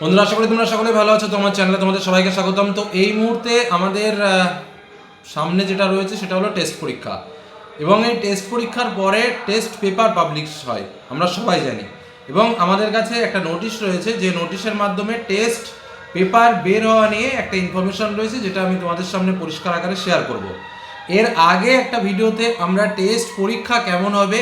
বন্ধুরা, আশা করি তোমরা সকলে ভালো আছো। তোমার চ্যানেলে তোমাদের সবাইকে স্বাগতম। তো এই মুহূর্তে আমাদের সামনে যেটা রয়েছে সেটা হলো টেস্ট পরীক্ষা। এবং এই টেস্ট পরীক্ষার পরে টেস্ট পেপার পাবলিশ হয়, আমরা সবাই জানি। এবং আমাদের কাছে একটা নোটিশ রয়েছে, যে নোটিশের মাধ্যমে টেস্ট পেপার বের হওয়া নিয়ে একটা ইনফরমেশন রয়েছে, যেটা আমি তোমাদের সামনে পরিষ্কার আকারে শেয়ার করব। এর আগে একটা ভিডিওতে আমরা টেস্ট পরীক্ষা কেমন হবে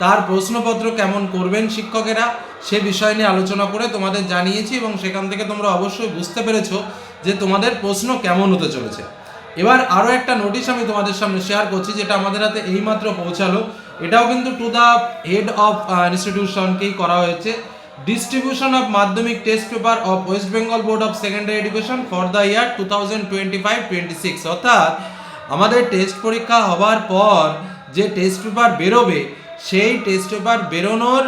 তার প্রশ্নপত্র কেমন করবেন শিক্ষকেরা, সে বিষয় নিয়ে আলোচনা করে তোমাদের জানিয়েছি এবং সেখান থেকে তোমরা অবশ্যই বুঝতে পেরেছ যে তোমাদের প্রশ্ন কেমন হতে চলেছে। এবার আরও একটা নোটিশ আমি তোমাদের সামনে শেয়ার করছি যেটা আমাদের হাতে এইমাত্র পৌঁছালো। এটাও কিন্তু টু দ্য হেড অফ ইনস্টিটিউশনকেই করা হয়েছে। Distribution of Madhyamik test paper of West Bengal Board of Secondary Education for the year two thousand twenty five twenty six অর্থাৎ আমাদের টেস্ট পরীক্ষা হবার পর যে টেস্ট পেপার বেরোবে সেই টেস্ট পেপার বেরোনোর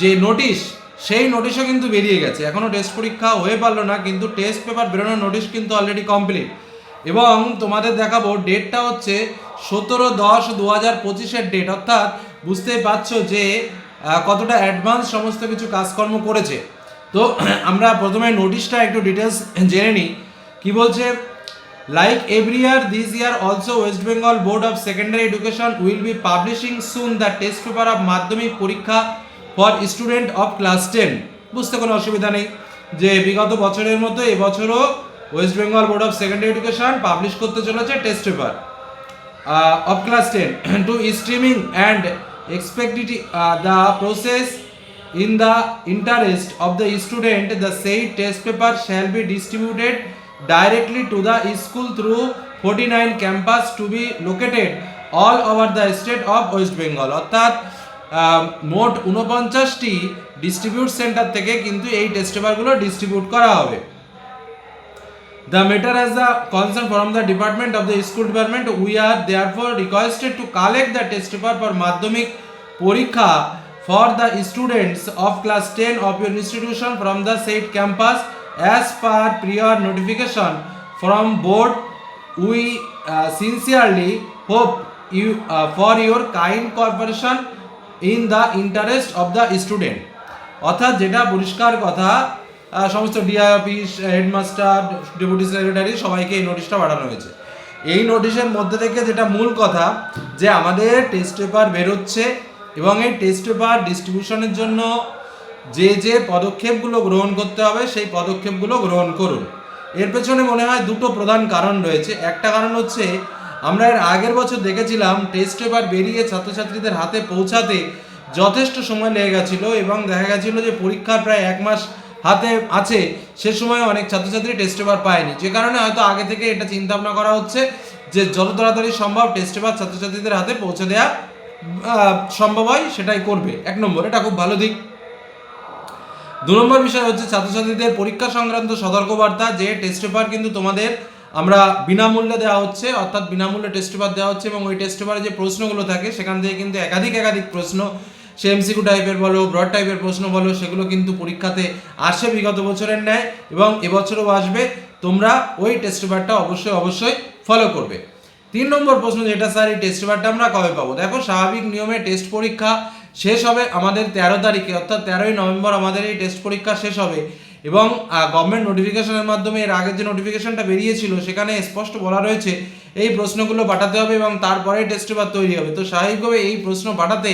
যে নোটিশ সেই নোটিশও কিন্তু বেরিয়ে গেছে। এখনও টেস্ট পরীক্ষা হয়ে পারল না, কিন্তু টেস্ট পেপার বেরোনোর নোটিশ কিন্তু অলরেডি কমপ্লিট এবং তোমাদের দেখাবো ডেটটা হচ্ছে সতেরো দশ দু হাজার পঁচিশের ডেট অর্থাৎ বুঝতেই পারছ যে কতটা অ্যাডভান্স সমস্ত কিছু কাজকর্ম করেছে। তো আমরা প্রথমে নোটিশটা একটু ডিটেলস জেনে নিই। কী বলছে? Like every year, this year also West Bengal Board of Secondary Education will be publishing soon the test paper of মাধ্যমিক পরীক্ষা for student of class 10 বুঝতে কোনো অসুবিধা নেই যে বিগত বছরের মতো এবছরও West Bengal Board of Secondary Education publish করতে চলেছে test paper uh, class 10 to streaming and expected uh, the process in the interest of the student the said test paper shall be distributed directly to the school through 49 campus to be located all over the state of west bengal অর্থাৎ মোট উনপঞ্চাশটি distribute centre থেকে কিন্তু এই test পেপারগুলো distribute করা হবে The matter as the concern from the department of the school department, we are therefore requested to collect the test paper for Madhyamik Porikha for the students of class 10 of your institution from the said campus as per prior notification from board. We uh, sincerely hope you uh, for your kind cooperation in the interest of the student. অর্থাৎ যেটা পরিষ্কার কথা সমস্ত DI office headmaster deputy secretary সবাইকে এই নোটিশটা পাঠানো হয়েছে এই নোটিশের মধ্যে থেকে যেটা মূল কথা যে আমাদের টেস্ট পেপার বেরোচ্ছে এবং এই টেস্ট পেপার ডিস্ট্রিবিউশনের জন্য যে যে পদক্ষেপগুলো গ্রহণ করতে হবে, সেই পদক্ষেপগুলো গ্রহণ করুন। এর পেছনে মনে হয় দুটো প্রধান কারণ রয়েছে। একটা কারণ হচ্ছে, আমরা এর আগের বছর দেখেছিলাম, টেস্ট পেপার বেরিয়ে ছাত্রছাত্রীদের হাতে পৌঁছাতে যথেষ্ট সময় লেগে গেছিল এবং দেখা গেছিল যে পরীক্ষার প্রায় এক মাস হাতে আছে। সে সময় অনেক ছাত্রছাত্রী টেস্ট পেপার পায়নি। যে কারণে হয়তো আগে থেকে এটা চিন্তা ভাবনা করা হচ্ছে যে যত তাড়াতাড়ি সম্ভব টেস্ট পেপার ছাত্রছাত্রীদের হাতে পৌঁছে দেওয়া সম্ভব হয়, সেটাই করবে। এক নম্বর, এটা খুব ভালো দিক। দু নম্বর বিষয় হচ্ছে ছাত্রছাত্রীদের পরীক্ষা সংক্রান্ত সতর্কবার্তা, যে টেস্ট পেপার কিন্তু তোমাদের আমরা বিনামূল্যে দেওয়া হচ্ছে, অর্থাৎ বিনামূল্যে টেস্ট পেপার দেওয়া হচ্ছে এবং ওই টেস্ট পেপারে যে প্রশ্নগুলো থাকে, সেখান থেকে কিন্তু একাধিক একাধিক প্রশ্ন, সে এমসিকিউ টাইপের বলো ব্রড টাইপের প্রশ্ন বলো, সেগুলো কিন্তু পরীক্ষাতে আসে বিগত বছরের ন্যায় এবং এবছরও আসবে। তোমরা ওই টেস্ট পেপারটা অবশ্যই অবশ্যই ফলো করবে। তিন নম্বর প্রশ্ন যেটা স্যার এই টেস্ট পেপারটা আমরা কবে পাবো? দেখো, স্বাভাবিক নিয়মে টেস্ট পরীক্ষা শেষ হবে আমাদের তেরো তারিখে, অর্থাৎ তেরোই নভেম্বর আমাদের এই টেস্ট পরীক্ষা শেষ হবে। এবং গভর্নমেন্ট নোটিফিকেশনের মাধ্যমে এর আগের যে নোটিফিকেশনটা বেরিয়েছিল, সেখানে স্পষ্ট বলা রয়েছে, এই প্রশ্নগুলো পাঠাতে হবে এবং তারপরে টেস্ট পেপার তৈরি হবে। তো স্বাভাবিকভাবে এই প্রশ্ন পাঠাতে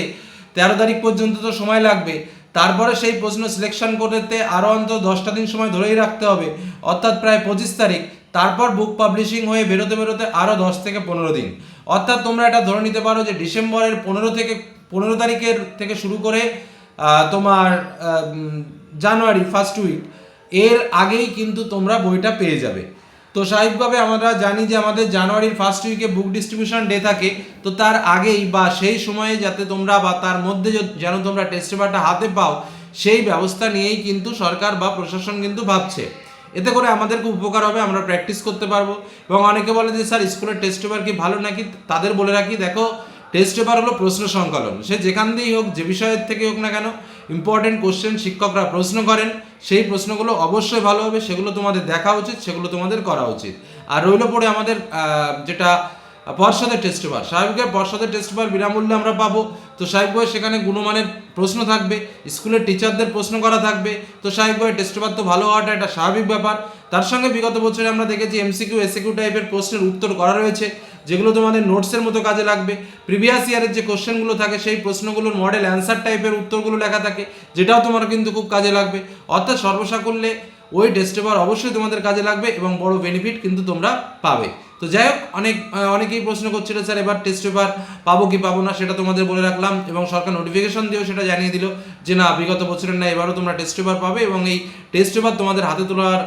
তেরো তারিখ পর্যন্ত তো সময় লাগবে। তারপরে সেই প্রশ্ন সিলেকশন করতে আরও অন্তত দশটা দিন সময় ধরেই রাখতে হবে, অর্থাৎ প্রায় পঁচিশ তারিখ। তারপর বুক পাবলিশিং হয়ে বেরোতে বেরোতে আরও দশ থেকে পনেরো দিন। অর্থাৎ তোমরা এটা ধরে নিতে পারো যে ডিসেম্বরের পনেরো থেকে পনেরো তারিখের থেকে শুরু করে তোমার জানুয়ারি ফার্স্ট উইক এর আগেই কিন্তু তোমরা বইটা পেয়ে যাবে। তো স্বাভাবিকভাবে আমরা জানি যে আমাদের জানুয়ারির ফার্স্ট উইকে বুক ডিস্ট্রিবিউশন ডে থাকে, তো তার আগেই বা সেই সময়ে যাতে তোমরা বা তার মধ্যে যেন তোমরা টেস্ট পেপারটা হাতে পাও, সেই ব্যবস্থা নিয়েই কিন্তু সরকার বা প্রশাসন কিন্তু ভাবছে। এতে করে আমাদের খুব উপকার হবে, আমরা প্র্যাকটিস করতে পারব। এবং অনেকে বলে যে, স্যার, স্কুলের টেস্ট পেপার কি ভালো নাকি? তাদের বলে রাখি, দেখো টেস্ট পেপার হলো প্রশ্ন সংকলন। সে যেখান দিয়েই হোক, যে বিষয়ের থেকে হোক না কেন ইম্পর্টেন্ট কোশ্চেন শিক্ষকরা প্রশ্ন করেন। সেই প্রশ্নগুলো অবশ্যই ভালো হবে, সেগুলো তোমাদের দেখা উচিত, সেগুলো তোমাদের করা উচিত। আর রইল পড়ে আমাদের যেটা পর্ষদের টেস্ট পেপার স্বাভাবিকভাবে পর্ষদের টেস্ট পেপার বিনামূল্যে আমরা পাবো। তো সাহেব স্বাভাবিকভাবে সেখানে গুণমানের প্রশ্ন থাকবে, স্কুলের টিচারদের প্রশ্ন করা থাকবে। তো স্বাভাবিকভাবে টেস্ট পেপার তো ভালো হওয়াটা একটা স্বাভাবিক ব্যাপার। তার সঙ্গে বিগত বছরে আমরা দেখেছি এমসিকিউ এসিকিউ টাইপের প্রশ্নের উত্তর করা রয়েছে, যেগুলো তোমাদের নোটসের মতো কাজে লাগবে। প্রিভিয়াস ইয়ারের যে কোশ্চেনগুলো থাকে, সেই প্রশ্নগুলোর মডেল অ্যান্সার টাইপের উত্তরগুলো লেখা থাকে, যেটাও তোমার কিন্তু খুব কাজে লাগবে। অর্থাৎ সর্বসাকুল্যে ওই টেস্ট পেপার অবশ্যই তোমাদের কাজে লাগবে এবং বড় বেনিফিট কিন্তু তোমরা পাবে। তো যাই হোক, অনেক অনেকেই প্রশ্ন করছিল, স্যার, এবার টেস্ট পেপার পাবো কি পাবো না? সেটা তোমাদের বলে রাখলাম এবং সরকার নোটিফিকেশন দিয়েও সেটা জানিয়ে দিল যে, না, বিগত বছরের না এবারও তোমরা টেস্ট পেপার পাবে এবং এই টেস্ট পেপার তোমাদের হাতে তোলার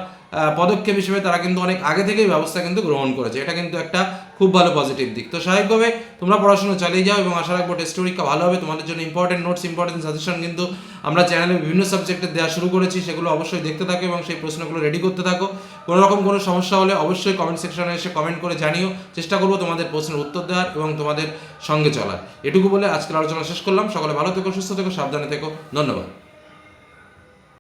পদক্ষেপ হিসেবে তারা কিন্তু অনেক আগে থেকেই ব্যবস্থা কিন্তু গ্রহণ করেছে। এটা কিন্তু একটা খুব ভালো পজিটিভ দিক। তো স্বাভাবিকভাবে তোমরা পড়াশোনা চালিয়ে যাও এবং আশা রাখব টেস্ট পরীক্ষা ভালো হবে। তোমাদের জন্য ইম্পর্টেন্ট নোটস ইম্পর্টেন্ট সাজেশন কিন্তু আমরা চ্যানেলে বিভিন্ন সাবজেক্টে দেওয়া শুরু করেছি, সেগুলো অবশ্যই দেখতে থাকো এবং সেই প্রশ্নগুলো রেডি করতে থাকো। কোনো রকম কোনো সমস্যা হলে অবশ্যই কমেন্ট সেকশনে এসে কমেন্ট করে জানিও। চেষ্টা করব তোমাদের প্রশ্নের উত্তর দেওয়ার এবং তোমাদের সঙ্গে চলার। এটুকু বলে আজকের আলোচনা শেষ করলাম। সকলে ভালো থেকো, সুস্থ থেকো, সাবধানে থেকো। ধন্যবাদ।